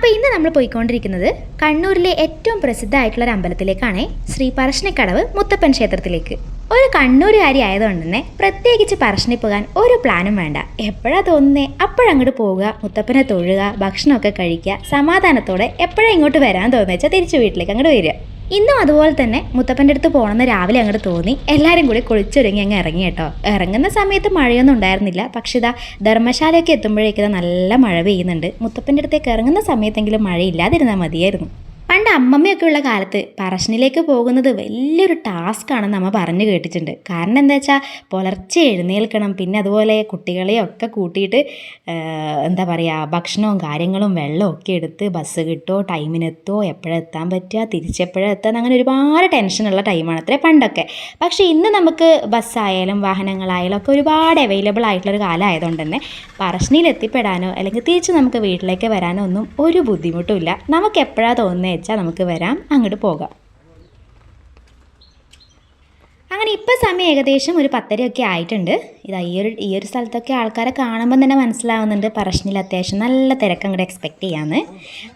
അപ്പോൾ ഇന്ന് നമ്മൾ പോയിക്കൊണ്ടിരിക്കുന്നത് കണ്ണൂരിലെ ഏറ്റവും പ്രസിദ്ധമായിട്ടുള്ള ഒരു അമ്പലത്തിലേക്കാണ് ശ്രീ പറശ്ശിനിക്കടവ് മുത്തപ്പൻ ക്ഷേത്രത്തിലേക്ക്. ഒരു കണ്ണൂരുകാരി ആയതുകൊണ്ട് തന്നെ പ്രത്യേകിച്ച് പറശ്ശിനി പോകാൻ ഒരു പ്ലാനും വേണ്ട. എപ്പോഴാ തോന്നുന്നേ അപ്പോഴങ്ങോട്ട് പോവുക മുത്തപ്പനെ തൊഴുക ഭക്ഷണമൊക്കെ കഴിക്കുക സമാധാനത്തോടെ എപ്പോഴാ ഇങ്ങോട്ട് വരാൻ തോന്നുക വെച്ചാൽ തിരിച്ചു വീട്ടിലേക്ക് അങ്ങോട്ട് വരിക. ഇന്നും അതുപോലെ തന്നെ മുത്തപ്പന്റെ അടുത്ത് പോകണമെന്ന് രാവിലെ അങ്ങോട്ട് തോന്നി. എല്ലാവരും കൂടി കുളിച്ചൊരുങ്ങി അങ്ങ് ഇറങ്ങി കേട്ടോ. ഇറങ്ങുന്ന സമയത്ത് മഴയൊന്നും ഉണ്ടായിരുന്നില്ല. പക്ഷേ ഇതാ ധർമ്മശാലയൊക്കെ എത്തുമ്പോഴേക്കും നല്ല മഴ പെയ്യുന്നുണ്ട്. മുത്തപ്പന്റെ അടുത്തേക്ക് ഇറങ്ങുന്ന സമയത്തെങ്കിലും മഴയില്ലാതിരുന്നാൽ മതിയായിരുന്നു. പണ്ട് അമ്മമ്മയൊക്കെ ഉള്ള കാലത്ത് പറശ്ശിനിലേക്ക് പോകുന്നത് വലിയൊരു ടാസ്ക് ആണെന്ന് അമ്മ പറഞ്ഞു കേട്ടിട്ടുണ്ട്. കാരണം എന്താ വെച്ചാൽ പുലർച്ചെ എഴുന്നേൽക്കണം പിന്നെ അതുപോലെ കുട്ടികളെയൊക്കെ കൂട്ടിയിട്ട് എന്താ പറയുക ഭക്ഷണവും കാര്യങ്ങളും വെള്ളവും ഒക്കെ എടുത്ത് ബസ് കിട്ടുമോ ടൈമിനെത്തോ എപ്പോഴെത്താൻ പറ്റുക തിരിച്ചെപ്പോഴെത്താൻ അങ്ങനെ ഒരുപാട് ടെൻഷനുള്ള ടൈമാണ് അത്രേ പണ്ടൊക്കെ. പക്ഷേ ഇന്ന് നമുക്ക് ബസ്സായാലും വാഹനങ്ങളായാലും ഒക്കെ ഒരുപാട് അവൈലബിൾ ആയിട്ടുള്ളൊരു കാലമായതുകൊണ്ട് തന്നെ പറശ്ശിനിയിൽ എത്തിപ്പെടാനോ അല്ലെങ്കിൽ തിരിച്ച് നമുക്ക് വീട്ടിലേക്ക് വരാനോ ഒന്നും ഒരു ബുദ്ധിമുട്ടും ഇല്ല. നമുക്ക് എപ്പോഴാണ് തോന്നുന്നത് വെച്ചാൽ നമുക്ക് വരാം. അങ്ങോട്ട് പോകാം. അങ്ങനെ ഇപ്പോൾ സമയം ഏകദേശം ഒരു പത്തരയൊക്കെ ആയിട്ടുണ്ട്. ഇതാ ഈ ഒരു ഈ ഒരു സ്ഥലത്തൊക്കെ ആൾക്കാരെ കാണുമ്പോൾ തന്നെ മനസ്സിലാവുന്നുണ്ട്. പറശ്ശിനിൽ അത്യാവശ്യം നല്ല തിരക്ക് അങ്ങോട്ട് എക്സ്പെക്റ്റ് ചെയ്യാമെന്ന്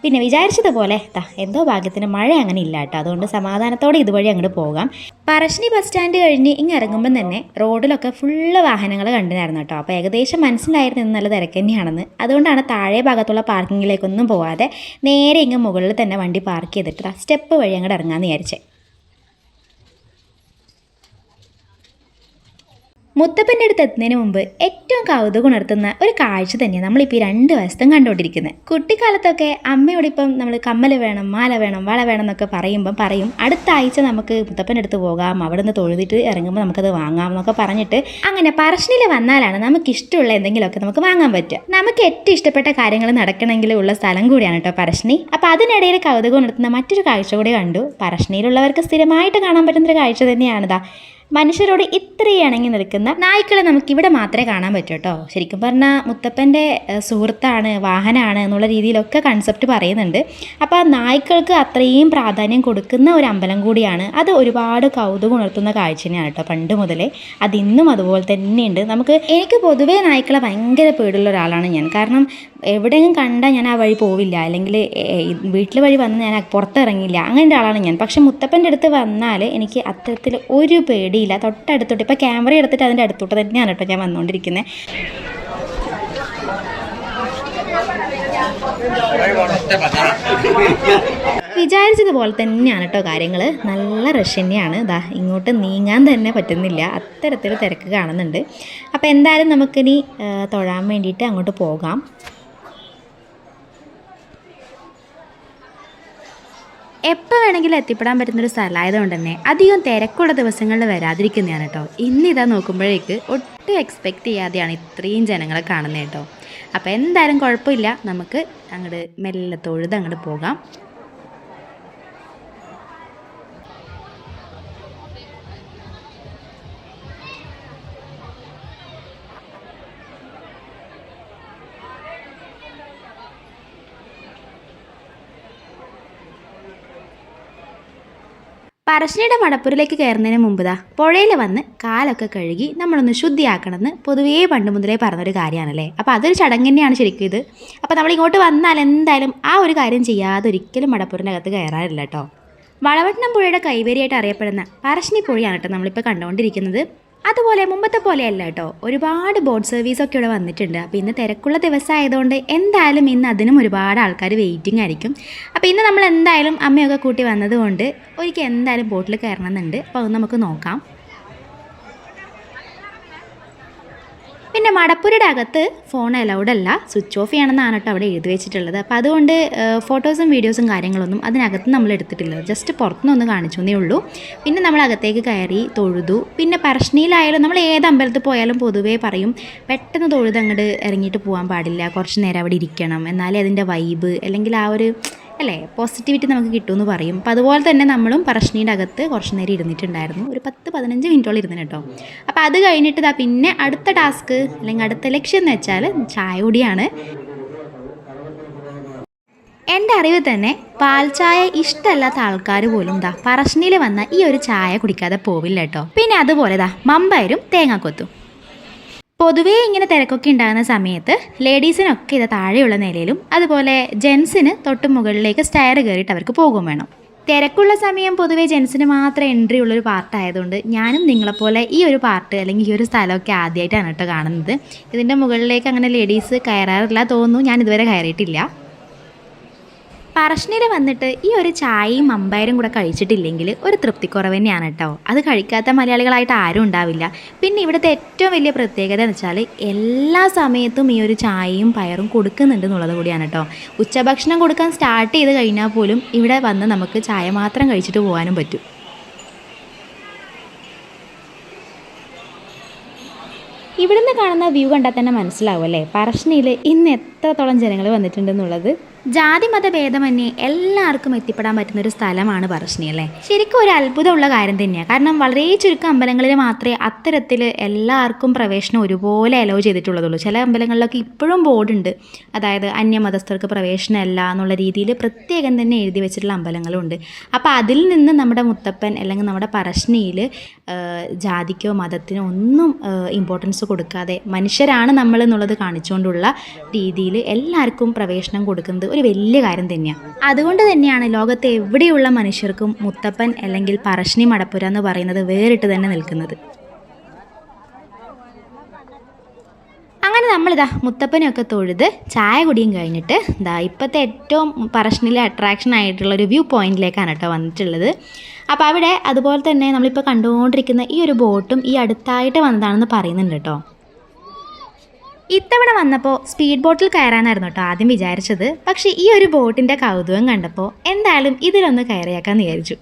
പിന്നെ വിചാരിച്ചതുപോലെ ദാ എന്തോ ഭാഗ്യത്തിന് മഴ അങ്ങനെ ഇല്ല കേട്ടോ. അതുകൊണ്ട് സമാധാനത്തോടെ ഇതുവഴി അങ്ങോട്ട് പോകാം. പറശ്ശിനി ബസ് സ്റ്റാൻഡ് കഴിഞ്ഞ് ഇങ്ങ് ഇറങ്ങുമ്പം തന്നെ റോഡിലൊക്കെ ഫുള്ള് വാഹനങ്ങൾ കണ്ടിരുന്നു കേട്ടോ. അപ്പോൾ ഏകദേശം മനസ്സിലായിരുന്നു നല്ല തിരക്ക് തന്നെയാണെന്ന്. അതുകൊണ്ടാണ് താഴെ ഭാഗത്തുള്ള പാർക്കിങ്ങിലേക്കൊന്നും പോവാതെ നേരെ ഇങ്ങ് മുകളിൽ തന്നെ വണ്ടി പാർക്ക് ചെയ്തിട്ട് സ്റ്റെപ്പ് വഴി അങ്ങോട്ട് ഇറങ്ങാമെന്ന് വിചാരിച്ചേ. മുത്തപ്പന്റെ അടുത്ത് എത്തുന്നതിന് മുമ്പ് ഏറ്റവും കൗതുകം ഉണർത്തുന്ന ഒരു കാഴ്ച തന്നെയാണ് നമ്മളിപ്പോൾ ഈ രണ്ട് വശത്തും കണ്ടുകൊണ്ടിരിക്കുന്നത്. കുട്ടിക്കാലത്തൊക്കെ അമ്മയോട് ഇപ്പം നമ്മൾ കമ്മൽ വേണം മാല വേണം വള വേണം എന്നൊക്കെ പറയുമ്പം പറയും. അടുത്ത ആഴ്ച നമുക്ക് മുത്തപ്പന്റെ അടുത്ത് പോകാം. അവിടെ നിന്ന് തൊഴുതിട്ട് ഇറങ്ങുമ്പോൾ നമുക്കത് വാങ്ങാം എന്നൊക്കെ പറഞ്ഞിട്ട് അങ്ങനെ പറശ്ശിനിൽ വന്നാലാണ് നമുക്ക് ഇഷ്ടമുള്ള എന്തെങ്കിലുമൊക്കെ നമുക്ക് വാങ്ങാൻ പറ്റുക. നമുക്ക് ഏറ്റവും ഇഷ്ടപ്പെട്ട കാര്യങ്ങൾ നടക്കണമെങ്കിൽ ഉള്ള സ്ഥലം കൂടിയാണ് കേട്ടോ പറശ്ശിനി. അപ്പോൾ അതിനിടയിൽ കൗതുകം ഉണർത്തുന്ന മറ്റൊരു കാഴ്ച കൂടി കണ്ടു. പറശ്ശിനിയിലുള്ളവർക്ക് സ്ഥിരമായിട്ട് കാണാൻ പറ്റുന്നൊരു കാഴ്ച തന്നെയാണിതാ മനുഷ്യരോട് ഇത്രയും ഇണങ്ങി നിൽക്കുന്ന നായ്ക്കളെ നമുക്ക് ഇവിടെ മാത്രമേ കാണാൻ പറ്റൂ കേട്ടോ ശരിക്കും പറഞ്ഞാൽ മുത്തപ്പന്റെ സുഹൃത്താണ് വാഹനമാണ് എന്നുള്ള രീതിയിലൊക്കെ കൺസെപ്റ്റ് പറയുന്നുണ്ട്. അപ്പോൾ ആ നായ്ക്കൾക്ക് അത്രയും പ്രാധാന്യം കൊടുക്കുന്ന ഒരു അമ്പലം കൂടിയാണ്. അത് ഒരുപാട് കൗതുകം ഉണർത്തുന്ന കാഴ്ച തന്നെയാണ് കേട്ടോ പണ്ട് മുതലേ. അതിന്നും അതുപോലെ തന്നെയുണ്ട്. നമുക്ക് എനിക്ക് പൊതുവേ നായ്ക്കളെ ഭയങ്കര പേടിയുള്ള ഒരാളാണ് ഞാൻ. കാരണം എവിടെയെങ്കിലും കണ്ടാൽ ഞാൻ ആ വഴി പോവില്ല. അല്ലെങ്കിൽ വീട്ടിൽ വഴി വന്ന് ഞാൻ പുറത്തിറങ്ങില്ല. അങ്ങനെ ആളാണ് ഞാൻ. പക്ഷെ മുത്തപ്പന്റെ അടുത്ത് വന്നാൽ എനിക്ക് അത്തരത്തിൽ ഒരു പേടിയില്ല. തൊട്ടടുത്തോട്ട് ഇപ്പോൾ ക്യാമറ എടുത്തിട്ട് അതിന്റെ അടുത്തോട്ട് തന്നെയാണ് കേട്ടോ ഞാൻ വന്നുകൊണ്ടിരിക്കുന്നത് വിചാരിച്ചതുപോലെ തന്നെയാണ് കേട്ടോ കാര്യങ്ങൾ നല്ല റഷ് തന്നെയാണ്. ഇതാ ഇങ്ങോട്ട് നീങ്ങാൻ തന്നെ പറ്റുന്നില്ല. അത്തരത്തിൽ തിരക്ക് കാണുന്നുണ്ട്. അപ്പോൾ എന്തായാലും നമുക്കിനി തൊഴാൻ വേണ്ടിയിട്ട് അങ്ങോട്ട് പോകാം. എപ്പോൾ വേണമെങ്കിലും എത്തിപ്പെടാൻ പറ്റുന്നൊരു സ്ഥലമായതുകൊണ്ട് തന്നെ അധികം തിരക്കുള്ള ദിവസങ്ങളിൽ വരാതിരിക്കുന്നതാണ് കേട്ടോ. ഇന്നിതാ നോക്കുമ്പോഴേക്ക് ഒട്ടും എക്സ്പെക്റ്റ് ചെയ്യാതെയാണ് ഇത്രയും ജനങ്ങളെ കാണുന്നത് കേട്ടോ. അപ്പോൾ എന്തായാലും കുഴപ്പമില്ല. നമുക്ക് അങ്ങോട്ട് മെല്ലെ തൊഴുത് അങ്ങോട്ട് പോകാം. പറശ്ശിനിയുടെ മടപ്പൂരിലേക്ക് കയറുന്നതിന് മുമ്പ് ദാ പുഴയിൽ വന്ന് കാലൊക്കെ കഴുകി നമ്മളൊന്ന് ശുദ്ധിയാക്കണമെന്ന് പൊതുവേ പണ്ട് മുതലേ പറഞ്ഞൊരു കാര്യമാണല്ലേ അപ്പോൾ അതൊരു ചടങ്ങ് തന്നെയാണ് ശരിക്കും ഇത്. അപ്പോൾ നമ്മൾ ഇങ്ങോട്ട് വന്നാൽ എന്തായാലും ആ ഒരു കാര്യം ചെയ്യാതെ ഒരിക്കലും മടപ്പൂരിന്റെ അകത്ത് കയറാറില്ല കേട്ടോ. വളവട്ടണം പുഴയുടെ കൈവേരിയായിട്ട് അറിയപ്പെടുന്ന പറശ്ശിനി പുഴയാണ് കേട്ടോ നമ്മളിപ്പോൾ കണ്ടുകൊണ്ടിരിക്കുന്നത്. അതുപോലെ മുമ്പത്തെ പോലെയല്ല കേട്ടോ. ഒരുപാട് ബോട്ട് സർവീസൊക്കെ ഇവിടെ വന്നിട്ടുണ്ട്. അപ്പോൾ ഇന്ന് തിരക്കുള്ള ദിവസമായതുകൊണ്ട് എന്തായാലും ഇന്ന് അതിനും ഒരുപാട് ആൾക്കാർ വെയിറ്റിംഗ് ആയിരിക്കും. അപ്പോൾ ഇന്ന് നമ്മൾ എന്തായാലും അമ്മയൊക്കെ കൂട്ടി വന്നതുകൊണ്ട് ഒരിക്കൽ എന്തായാലും ബോട്ടിൽ കയറണമെന്നുണ്ട്. അപ്പോൾ അത് നമുക്ക് നോക്കാം. പിന്നെ മടപ്പുരയുടെ അകത്ത് ഫോൺ അലൗഡ് അല്ല. സ്വിച്ച് ഓഫ് ചെയ്യണമെന്നാണ് കേട്ടോ അവിടെ എഴുതി വെച്ചിട്ടുള്ളത്. അപ്പോൾ അതുകൊണ്ട് ഫോട്ടോസും വീഡിയോസും കാര്യങ്ങളൊന്നും അതിനകത്ത് നമ്മൾ എടുത്തിട്ടില്ല. ജസ്റ്റ് പുറത്തുനിന്നൊന്ന് കാണിച്ചു എന്നേ ഉള്ളൂ. പിന്നെ നമ്മൾ അകത്തേക്ക് കയറി തൊഴുതു. പിന്നെ പറശ്ശിനിയിലായാലും നമ്മൾ ഏത് അമ്പലത്തിൽ പോയാലും പൊതുവേ പറയും പെട്ടെന്ന് തൊഴുത് അങ്ങോട്ട് ഇറങ്ങിയിട്ട് പോകാൻ പാടില്ല. കുറച്ച് നേരം അവിടെ ഇരിക്കണം. എന്നാലേ അതിന്റെ വൈബ് അല്ലെങ്കിൽ ആ ഒരു അല്ലേ? പോസിറ്റിവിറ്റി നമുക്ക് കിട്ടുമെന്ന് പറയും. അപ്പോൾ അതുപോലെ തന്നെ നമ്മളും പറശ്ശിനിയുടെ അകത്ത് കുറച്ച് നേരം ഇരുന്നിട്ടുണ്ടായിരുന്നു. ഒരു പത്ത് പതിനഞ്ച് മിനിറ്റോളം ഇരുന്നു കേട്ടോ. അപ്പോൾ അത് കഴിഞ്ഞിട്ട് ഇതാ പിന്നെ അടുത്ത ടാസ്ക് അല്ലെങ്കിൽ അടുത്ത ലക്ഷ്യം എന്ന് വെച്ചാൽ ചായ കൂടിയാണ് എന്റെ അറിവ് തന്നെ പാൽ ചായ ഇഷ്ടമല്ലാത്ത ആൾക്കാർ പോലും ദാ പറശ്ശിനിയിൽ വന്ന ഈ ഒരു ചായ കുടിക്കാതെ പോവില്ല കേട്ടോ. പിന്നെ അതുപോലെ ദാ മമ്പയരും തേങ്ങാക്കൊത്തും. പൊതുവേ ഇങ്ങനെ തിരക്കൊക്കെ ഉണ്ടാകുന്ന സമയത്ത് ലേഡീസിനൊക്കെ ഇത് താഴെയുള്ള നിലയിലും അതുപോലെ ജെൻസിന് തൊട്ട് മുകളിലേക്ക് സ്റ്റയർ കയറിയിട്ട് അവർക്ക് പോകും വേണം. തിരക്കുള്ള സമയം പൊതുവേ ജെൻസിന് മാത്രം എൻട്രി ഉള്ളൊരു പാർട്ടായതുകൊണ്ട് ഞാനും നിങ്ങളെപ്പോലെ ഈ ഒരു പാർട്ട് അല്ലെങ്കിൽ ഈ ഒരു സ്ഥലമൊക്കെ ആദ്യമായിട്ടാണ് കേട്ടോ കാണുന്നത്. ഇതിന്റെ മുകളിലേക്ക് അങ്ങനെ ലേഡീസ് കയറാറില്ല തോന്നുന്നു. ഞാൻ ഇതുവരെ കയറിയിട്ടില്ല. പറശ്ശിനിയിൽ വന്നിട്ട് ഈ ഒരു ചായയും അമ്പയരും കൂടെ കഴിച്ചിട്ടില്ലെങ്കിൽ ഒരു തൃപ്തിക്കുറവ് തന്നെയാണ് കേട്ടോ. അത് കഴിക്കാത്ത മലയാളികളായിട്ട് ആരും ഉണ്ടാവില്ല. പിന്നെ ഇവിടുത്തെ ഏറ്റവും വലിയ പ്രത്യേകത എന്ന് വെച്ചാൽ എല്ലാ സമയത്തും ഈ ഒരു ചായയും പയറും കൊടുക്കുന്നുണ്ട് എന്നുള്ളത് കൂടിയാണ് കേട്ടോ. ഉച്ചഭക്ഷണം കൊടുക്കാൻ സ്റ്റാർട്ട് ചെയ്ത് കഴിഞ്ഞാൽ പോലും ഇവിടെ വന്ന് നമുക്ക് ചായ മാത്രം കഴിച്ചിട്ട് പോകാനും പറ്റും. ഇവിടുന്ന് കാണുന്ന വ്യൂ കണ്ടാൽ തന്നെ മനസ്സിലാവും അല്ലേ? പറശ്ശിനിയിൽ ഇന്ന് എത്രത്തോളം ജനങ്ങൾ വന്നിട്ടുണ്ടെന്നുള്ളത്. ജാതി മത ഭേദമന്യേ എല്ലാവർക്കും എത്തിപ്പെടാൻ പറ്റുന്ന ഒരു സ്ഥലമാണ് പറശ്ശിനി അല്ലേ? ശരിക്കും ഒരു അത്ഭുതമുള്ള കാര്യം തന്നെയാണ് കാരണം വളരെ ചുരുക്കം അമ്പലങ്ങളിൽ മാത്രമേ അത്തരത്തിൽ എല്ലാവർക്കും പ്രവേശനം ഒരുപോലെ അലോ ചെയ്തിട്ടുള്ളതുള്ളൂ. ചില അമ്പലങ്ങളിലൊക്കെ ഇപ്പോഴും ബോർഡുണ്ട്. അതായത് അന്യമതസ്ഥർക്ക് പ്രവേശനമല്ല എന്നുള്ള രീതിയിൽ പ്രത്യേകം തന്നെ എഴുതി വെച്ചിട്ടുള്ള അമ്പലങ്ങളുണ്ട്. അപ്പോൾ അതിൽ നിന്ന് നമ്മുടെ മുത്തപ്പൻ അല്ലെങ്കിൽ നമ്മുടെ പറശ്ശിനിയിൽ ജാതിക്കോ മതത്തിനോ ഒന്നും ഇമ്പോർട്ടൻസ് കൊടുക്കാതെ മനുഷ്യരാണ് നമ്മൾ എന്നുള്ളത് കാണിച്ചുകൊണ്ടുള്ള രീതിയിൽ എല്ലാവർക്കും പ്രവേശനം കൊടുക്കുന്നത് ഒരു വലിയ കാര്യം തന്നെയാണ് അതുകൊണ്ട് തന്നെയാണ് ലോകത്തെ എവിടെയുള്ള മനുഷ്യർക്കും മുത്തപ്പൻ അല്ലെങ്കിൽ പറശ്ശിനി മടപ്പുര എന്ന് പറയുന്നത് വേറിട്ട് തന്നെ നിൽക്കുന്നത്. അങ്ങനെ നമ്മളിതാ മുത്തപ്പനെയൊക്കെ തൊഴുത് ചായ കുടിയും കഴിഞ്ഞിട്ട് ഇതാ ഇപ്പോഴത്തെ ഏറ്റവും പറശ്ശിനിലെ അട്രാക്ഷൻ ആയിട്ടുള്ള ഒരു വ്യൂ പോയിന്റിലേക്കാണ് കേട്ടോ വന്നിട്ടുള്ളത്. അപ്പോൾ അവിടെ അതുപോലെ തന്നെ നമ്മളിപ്പോൾ കണ്ടുകൊണ്ടിരിക്കുന്ന ഈ ഒരു ബോട്ടും ഈ അടുത്തായിട്ട് വന്നതാണെന്ന് പറയുന്നുണ്ട് കേട്ടോ. ഇത്തവണ വന്നപ്പോൾ സ്പീഡ് ബോട്ടിൽ കയറാനായിരുന്നു കേട്ടോ ആദ്യം വിചാരിച്ചത്. പക്ഷെ ഈ ഒരു ബോട്ടിന്റെ കൗതുകം കണ്ടപ്പോൾ എന്തായാലും ഇതിലൊന്ന് കയറിയാക്കാന്ന് വിചാരിച്ചു.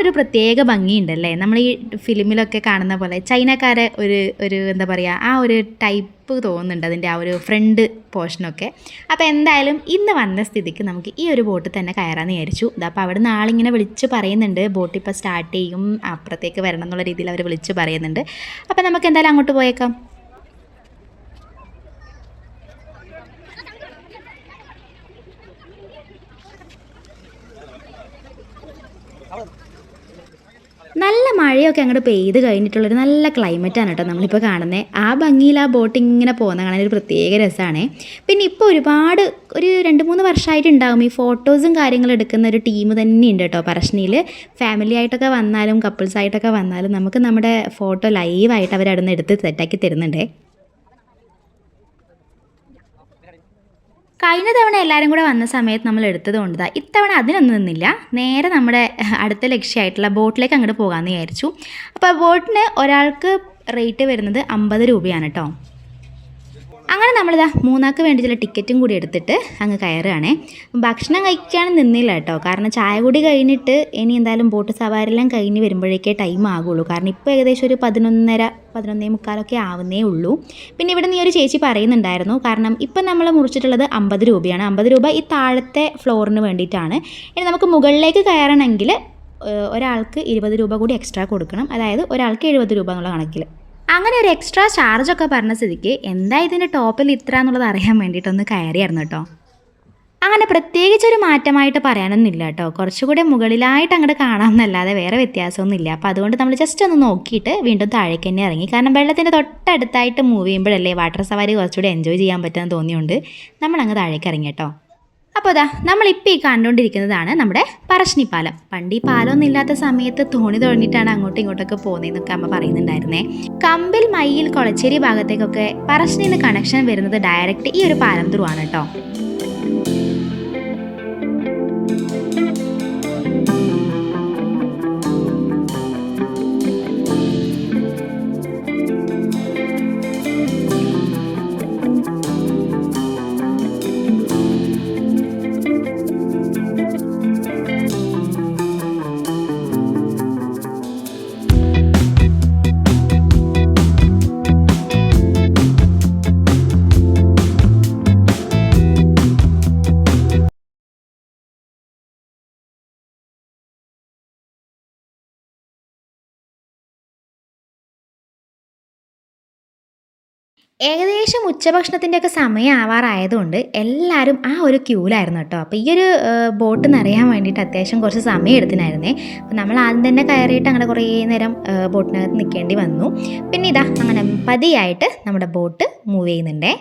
ഒരു പ്രത്യേക ഭംഗിയുണ്ടല്ലേ? നമ്മൾ ഈ ഫിലിമിലൊക്കെ കാണുന്ന പോലെ ചൈനക്കാരെ ഒരു ഒരു എന്താ പറയുക ആ ഒരു ടൈപ്പ് തോന്നുന്നുണ്ട് അതിന്റെ ആ ഒരു ഫ്രണ്ട് പോർഷനൊക്കെ അപ്പോൾ എന്തായാലും ഇന്ന് വന്ന സ്ഥിതിക്ക് നമുക്ക് ഈ ഒരു ബോട്ട് തന്നെ കയറാമെന്ന് വിചാരിച്ചു. അപ്പോൾ അവിടെ നിന്ന് ആളിങ്ങനെ വിളിച്ച് പറയുന്നുണ്ട്. ബോട്ട് ഇപ്പോൾ സ്റ്റാർട്ട് ചെയ്യും അപ്പുറത്തേക്ക് വരണം എന്നുള്ള രീതിയിൽ അവർ വിളിച്ച് പറയുന്നുണ്ട്. അപ്പോൾ നമുക്ക് എന്തായാലും അങ്ങോട്ട് പോയേക്കാം. നല്ല മഴയൊക്കെ അങ്ങോട്ട് പെയ്ത് കഴിഞ്ഞിട്ടുള്ളൊരു നല്ല ക്ലൈമറ്റാണ് കേട്ടോ നമ്മളിപ്പോൾ കാണുന്നത് ആ ഭംഗിയിൽ ആ ബോട്ട് ഇങ്ങനെ പോകുന്ന കാണാൻ ഒരു പ്രത്യേക രസമാണ് പിന്നെ ഇപ്പോൾ ഒരുപാട് ഒരു രണ്ട് മൂന്ന് വർഷമായിട്ടുണ്ടാകും ഈ ഫോട്ടോസും കാര്യങ്ങളും എടുക്കുന്ന ഒരു ടീം തന്നെ ഉണ്ട് കേട്ടോ പറശ്ശിനിയിൽ ഫാമിലി ആയിട്ടൊക്കെ വന്നാലും കപ്പിൾസ് ആയിട്ടൊക്കെ വന്നാലും നമുക്ക് നമ്മുടെ ഫോട്ടോ ലൈവായിട്ട് അവർ നിന്ന് എടുത്ത് സെറ്റാക്കി തരുന്നുണ്ടേ. കഴിഞ്ഞ തവണ എല്ലാവരും കൂടെ വന്ന സമയത്ത് നമ്മൾ എടുത്തത് കൊണ്ട് ഇത്തവണ അതിനൊന്നും നിന്നില്ല. നേരെ നമ്മുടെ അടുത്ത ലക്ഷ്യമായിട്ടുള്ള ബോട്ടിലേക്ക് അങ്ങോട്ട് പോകാമെന്ന് വിചാരിച്ചു. അപ്പോൾ ബോട്ടിന് ഒരാൾക്ക് റേറ്റ് വരുന്നത് അമ്പത് രൂപയാണ് കേട്ടോ. അങ്ങനെ നമ്മളിതാ മൂന്നാൾക്ക് വേണ്ടിയിട്ടുള്ള ടിക്കറ്റും കൂടി എടുത്തിട്ട് അങ്ങ് കയറുകയാണേ. ഭക്ഷണം കഴിക്കാൻ നിന്നില്ല കേട്ടോ. കാരണം ചായ കൂടി കഴിഞ്ഞിട്ട് ഇനി എന്തായാലും ബോട്ട് സവാരിയെല്ലാം കഴിഞ്ഞ് വരുമ്പോഴേക്കേ ടൈം ആകുള്ളൂ. കാരണം ഇപ്പോൾ ഏകദേശം ഒരു പതിനൊന്നര പതിനൊന്നേ മുക്കാലൊക്കെ ആവുന്നേ ഉള്ളൂ. പിന്നെ ഇവിടെ നീ ഒരു ചേച്ചി പറയുന്നുണ്ടായിരുന്നു. കാരണം ഇപ്പം നമ്മൾ മുറിച്ചിട്ടുള്ളത് അമ്പത് രൂപയാണ്. അമ്പത് രൂപ ഈ താഴത്തെ ഫ്ലോറിന് വേണ്ടിയിട്ടാണ്. ഇനി നമുക്ക് മുകളിലേക്ക് കയറണമെങ്കിൽ ഒരാൾക്ക് ഇരുപത് രൂപ കൂടി എക്സ്ട്രാ കൊടുക്കണം. അതായത് ഒരാൾക്ക് എഴുപത് രൂപ എന്നുള്ള കണക്കിൽ. അങ്ങനെ ഒരു എക്സ്ട്രാ ചാർജ് ഒക്കെ പറഞ്ഞ സ്ഥിതിക്ക് എന്താ ഇതിന്റെ ടോപ്പിൽ ഇത്ര എന്നുള്ളത് അറിയാൻ വേണ്ടിയിട്ടൊന്ന് കയറിയായിരുന്നു കേട്ടോ. അങ്ങനെ പ്രത്യേകിച്ചൊരു മാറ്റമായിട്ട് പറയാനൊന്നുമില്ല കേട്ടോ. കുറച്ചുകൂടി മുകളിലായിട്ട് അങ്ങോട്ട് കാണാമെന്നല്ലാതെ വേറെ വ്യത്യാസമൊന്നുമില്ല അപ്പോൾ അതുകൊണ്ട് നമ്മൾ ജസ്റ്റ് ഒന്ന് നോക്കിയിട്ട് വീണ്ടും താഴേക്ക് തന്നെ ഇറങ്ങി. കാരണം വെള്ളത്തിന്റെ തൊട്ടടുത്തായിട്ട് മൂവ് ചെയ്യുമ്പോഴല്ലേ വാട്ടർ സവാരി കുറച്ചുകൂടി എൻജോയ് ചെയ്യാൻ പറ്റുമെന്ന് തോന്നിയുണ്ട് നമ്മൾ അങ്ങ് താഴേക്ക് ഇറങ്ങി കേട്ടോ. അപ്പോൾ അതാ നമ്മളിപ്പോൾ ഈ കണ്ടുകൊണ്ടിരിക്കുന്നതാണ് നമ്മുടെ പറശ്ശിനി പാലം. പണ്ട് ഈ പാലമൊന്നും ഇല്ലാത്ത സമയത്ത് തോണി തുഴഞ്ഞിട്ടാണ് അങ്ങോട്ടും ഇങ്ങോട്ടൊക്കെ പോകുന്നതെന്നൊക്കെ അമ്മ പറയുന്നുണ്ടായിരുന്നേ. കമ്പിൽ മയ്യിൽ കൊളച്ചേരി ഭാഗത്തേക്കൊക്കെ പറശ്ശിനിന്ന് കണക്ഷൻ വരുന്നത് ഡയറക്റ്റ് ഈ ഒരു പാലം ത്രൂ ആണ് കേട്ടോ ഏകദേശം ഉച്ചഭക്ഷണത്തിന്റെ ഒക്കെ സമയം ആവാറായതുകൊണ്ട് എല്ലാവരും ആ ഒരു ക്യൂലായിരുന്നു കേട്ടോ. അപ്പോൾ ഈ ഒരു ബോട്ട് നിറയാൻ വേണ്ടിയിട്ട് അത്യാവശ്യം കുറച്ച് സമയം എടുത്തിനായിരുന്നേ. അപ്പോൾ നമ്മൾ ആദ്യം തന്നെ കയറിയിട്ട് അങ്ങനെ കുറേ നേരം ബോട്ടിനകത്ത് നിൽക്കേണ്ടി വന്നു. പിന്നെ ഇതാ അങ്ങനെ പതിയായിട്ട് നമ്മുടെ ബോട്ട് മൂവ് ചെയ്യുന്നുണ്ടേ.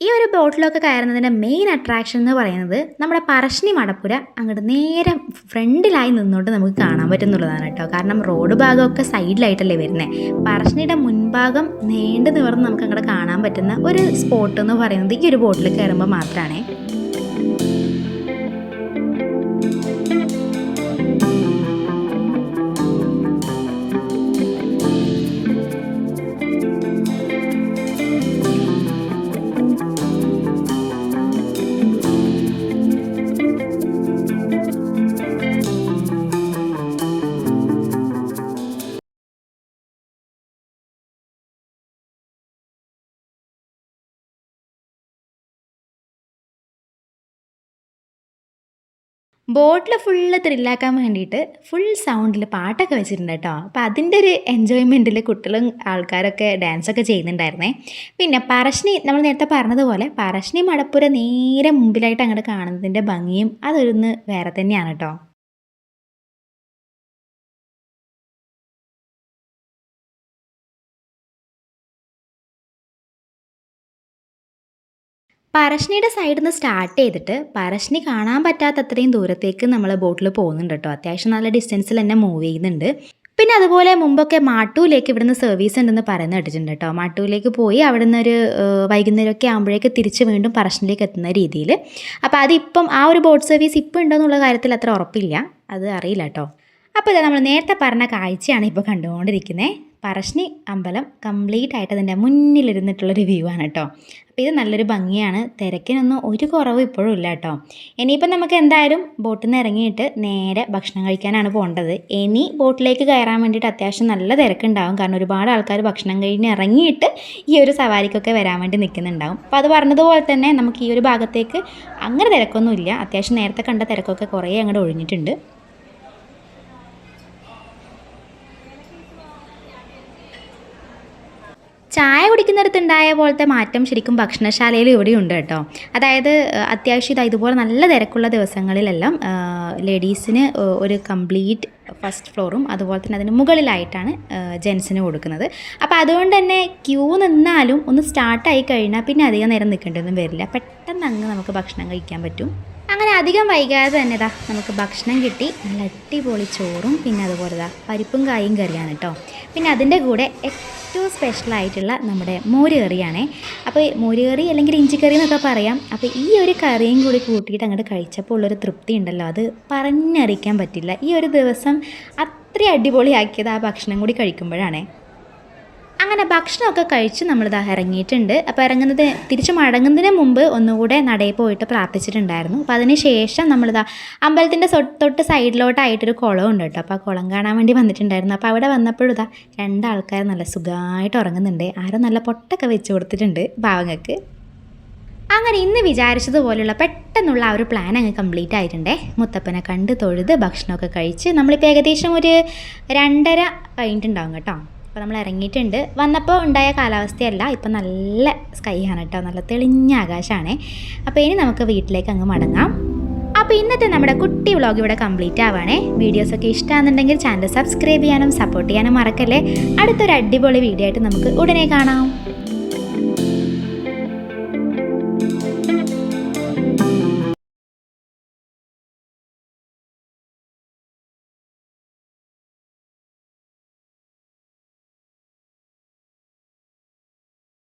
ഈ ഒരു ബോട്ടിലൊക്കെ കയറുന്നതിന്റെ മെയിൻ അട്രാക്ഷൻ എന്ന് പറയുന്നത് നമ്മുടെ പറശ്ശിനി മടപ്പുര അങ്ങോട്ട് നേരെ ഫ്രണ്ടിലായി നിന്നുകൊണ്ട് നമുക്ക് കാണാൻ പറ്റുന്നുള്ളതാണ് കേട്ടോ. കാരണം റോഡ് ഭാഗമൊക്കെ സൈഡിലായിട്ടല്ലേ വരുന്നത് പറശ്ശിനിയുടെ മുൻഭാഗം നീണ്ടു നിവർന്ന് നമുക്ക് അങ്ങോട്ട് കാണാൻ പറ്റുന്ന ഒരു സ്പോട്ട് എന്ന് പറയുന്നത് ഈ ഒരു ബോട്ടിൽ കയറുമ്പോൾ മാത്രമാണ് ബോട്ടിൽ ഫുള്ള് ത്രില്ലാക്കാൻ വേണ്ടിയിട്ട് ഫുൾ സൗണ്ടിൽ പാട്ടൊക്കെ വെച്ചിട്ടുണ്ട് കേട്ടോ. അപ്പോൾ അതിന്റെ ഒരു എൻജോയ്മെന്റിൽ കുട്ടികളും ആൾക്കാരൊക്കെ ഡാൻസൊക്കെ ചെയ്യുന്നുണ്ടായിരുന്നേ. പിന്നെ പറശ്ശിനി നമ്മൾ നേരത്തെ പറഞ്ഞതുപോലെ പറശ്ശിനി മടപ്പുര നേരെ മുമ്പിലായിട്ട് അങ്ങോട്ട് കാണുന്നതിന്റെ ഭംഗിയും അതൊരു വേറെ തന്നെയാണ് കേട്ടോ. പറശ്ശിനിയുടെ സൈഡിൽ നിന്ന് സ്റ്റാർട്ട് ചെയ്തിട്ട് പറശ്നി കാണാൻ പറ്റാത്ത അത്രയും ദൂരത്തേക്ക് നമ്മൾ ബോട്ടിൽ പോകുന്നുണ്ട് കേട്ടോ അത്യാവശ്യം നല്ല ഡിസ്റ്റൻസിൽ തന്നെ മൂവ് ചെയ്യുന്നുണ്ട്. പിന്നെ അതുപോലെ മുമ്പൊക്കെ മാട്ടൂലേക്ക് ഇവിടുന്ന് സർവീസ് ഉണ്ടെന്ന് പറയുന്ന കേട്ടിട്ടുണ്ട് കേട്ടോ മാട്ടൂലേക്ക് പോയി അവിടുന്ന് ഒരു വൈകുന്നേരമൊക്കെ ആകുമ്പോഴേക്ക് തിരിച്ച് വീണ്ടും പറശ്ശിനിലേക്ക് എത്തുന്ന രീതിയിൽ അപ്പോൾ അതിപ്പം ആ ഒരു ബോട്ട് സർവീസ് ഇപ്പം ഉണ്ടോ എന്നുള്ള കാര്യത്തിൽ അത്ര ഉറപ്പില്ല. അത് അറിയില്ല കേട്ടോ അപ്പോൾ ഇതാ നമ്മൾ നേരത്തെ പറഞ്ഞ കാഴ്ചയാണ് ഇപ്പോൾ കണ്ടുകൊണ്ടിരിക്കുന്നത് പറശ്ശിനി അമ്പലം കംപ്ലീറ്റ് ആയിട്ട് അതിന്റെ മുന്നിലിരുന്നിട്ടുള്ളൊരു വ്യൂ ആണ് കേട്ടോ. അപ്പോൾ ഇത് നല്ലൊരു ഭംഗിയാണ്. തിരക്കിനൊന്നും ഒരു കുറവ് ഇപ്പോഴും ഇല്ല കേട്ടോ. ഇനിയിപ്പം നമുക്ക് എന്തായാലും ബോട്ടിൽ നിന്ന് ഇറങ്ങിയിട്ട് നേരെ ഭക്ഷണം കഴിക്കാനാണ് പോകേണ്ടത്. ഇനി ബോട്ടിലേക്ക് കയറാൻ വേണ്ടിയിട്ട് അത്യാവശ്യം നല്ല തിരക്കുണ്ടാവും. കാരണം ഒരുപാട് ആൾക്കാർ ഭക്ഷണം കഴിഞ്ഞ് ഇറങ്ങിയിട്ട് ഈ ഒരു സവാരിക്കൊക്കെ വരാൻ വേണ്ടി നിൽക്കുന്നുണ്ടാവും. അപ്പോൾ അത് പറഞ്ഞതുപോലെ തന്നെ നമുക്ക് ഈ ഒരു ഭാഗത്തേക്ക് അങ്ങനെ തിരക്കൊന്നുമില്ല. അത്യാവശ്യം നേരത്തെ കണ്ട തിരക്കൊക്കെ കുറേ അങ്ങോട്ട് ഒഴിഞ്ഞിട്ടുണ്ട്. ചായ കുടിക്കുന്നിടത്തുണ്ടായ പോലത്തെ മാറ്റം ശരിക്കും ഭക്ഷണശാലയിൽ ഇവിടെയുണ്ട് കേട്ടോ. അതായത് അത്യാവശ്യം ഇത് ഇതുപോലെ നല്ല തിരക്കുള്ള ദിവസങ്ങളിലെല്ലാം ലേഡീസിന് ഒരു കംപ്ലീറ്റ് ഫസ്റ്റ് ഫ്ലോറും അതുപോലെ തന്നെ അതിന് മുകളിലായിട്ടാണ് ജെൻസിന് കൊടുക്കുന്നത്. അപ്പോൾ അതുകൊണ്ട് തന്നെ ക്യൂ നിന്നാലും ഒന്ന് സ്റ്റാർട്ടായി കഴിഞ്ഞാൽ പിന്നെ അധികം നേരം നിൽക്കേണ്ടതൊന്നും വരില്ല. പെട്ടെന്ന് അങ്ങ് നമുക്ക് ഭക്ഷണം കഴിക്കാൻ പറ്റും. അങ്ങനെ അധികം വൈകാതെ തന്നെ ഇതാ നമുക്ക് ഭക്ഷണം കിട്ടി. നല്ല അടിപൊളി ചോറും പിന്നെ അതുപോലെ ഇതാ പരിപ്പും കായും കറിയാണ് കേട്ടോ പിന്നെ അതിന്റെ കൂടെ ഏറ്റവും സ്പെഷ്യലായിട്ടുള്ള നമ്മുടെ മോര് കറിയാണേ. അപ്പോൾ മോര് കറി അല്ലെങ്കിൽ ഇഞ്ചിക്കറി എന്നൊക്കെ പറയാം. അപ്പോൾ ഈ ഒരു കറിയും കൂടി കൂട്ടിയിട്ട് അങ്ങോട്ട് കഴിച്ചപ്പോൾ ഉള്ളൊരു തൃപ്തി ഉണ്ടല്ലോ. അത് പറഞ്ഞറിയിക്കാൻ പറ്റില്ല. ഈ ഒരു ദിവസം അത്രയും അടിപൊളിയാക്കിയത് ആ ഭക്ഷണം കൂടി കഴിക്കുമ്പോഴാണേ. അങ്ങനെ ഭക്ഷണമൊക്കെ കഴിച്ച് നമ്മളിതാ ഇറങ്ങിയിട്ടുണ്ട്. അപ്പോൾ ഇറങ്ങുന്നത് തിരിച്ച് മടങ്ങുന്നതിന് മുമ്പ് ഒന്നുകൂടെ നടയിൽ പോയിട്ട് പ്രാർത്ഥിച്ചിട്ടുണ്ടായിരുന്നു. അപ്പോൾ അതിന് ശേഷം നമ്മളിതാ അമ്പലത്തിന്റെ തൊട്ട് സൈഡിലോട്ടായിട്ടൊരു ഉണ്ട് കേട്ടോ. അപ്പോൾ ആ കുളം കാണാൻ വേണ്ടി വന്നിട്ടുണ്ടായിരുന്നു. അപ്പോൾ അവിടെ വന്നപ്പോഴും ഇതാ രണ്ടാൾക്കാർ നല്ല സുഖമായിട്ട് ഉറങ്ങുന്നുണ്ട്. ആരും നല്ല പൊട്ടൊക്കെ വെച്ച് കൊടുത്തിട്ടുണ്ട് ഭാവങ്ങൾക്ക്. അങ്ങനെ ഇന്ന് വിചാരിച്ചതുപോലെയുള്ള പെട്ടെന്നുള്ള ആ ഒരു പ്ലാൻ അങ്ങ് കംപ്ലീറ്റ് ആയിട്ടുണ്ടേ. മുത്തപ്പനെ കണ്ട് തൊഴുത് ഭക്ഷണമൊക്കെ കഴിച്ച് നമ്മളിപ്പോൾ ഏകദേശം ഒരു രണ്ടര കഴിഞ്ഞിട്ടുണ്ടാവും കേട്ടോ. അപ്പോൾ നമ്മൾ ഇറങ്ങിയിട്ടുണ്ട്. വന്നപ്പോൾ ഉണ്ടായ കാലാവസ്ഥയല്ല ഇപ്പം നല്ല സ്കൈ ആണ് കേട്ടോ നല്ല തെളിഞ്ഞ ആകാശമാണ് അപ്പോൾ ഇനി നമുക്ക് വീട്ടിലേക്ക് അങ്ങ് മടങ്ങാം. അപ്പോൾ ഇന്നത്തെ നമ്മുടെ കുട്ടി വ്ളോഗ് ഇവിടെ കംപ്ലീറ്റ് ആവാണേ. വീഡിയോസൊക്കെ ഇഷ്ടമാണെന്നുണ്ടെങ്കിൽ ചാനൽ സബ്സ്ക്രൈബ് ചെയ്യാനും സപ്പോർട്ട് ചെയ്യാനും മറക്കല്ലേ. അടുത്തൊരു അടിപൊളി വീഡിയോ ആയിട്ട് നമുക്ക് ഉടനെ കാണാം.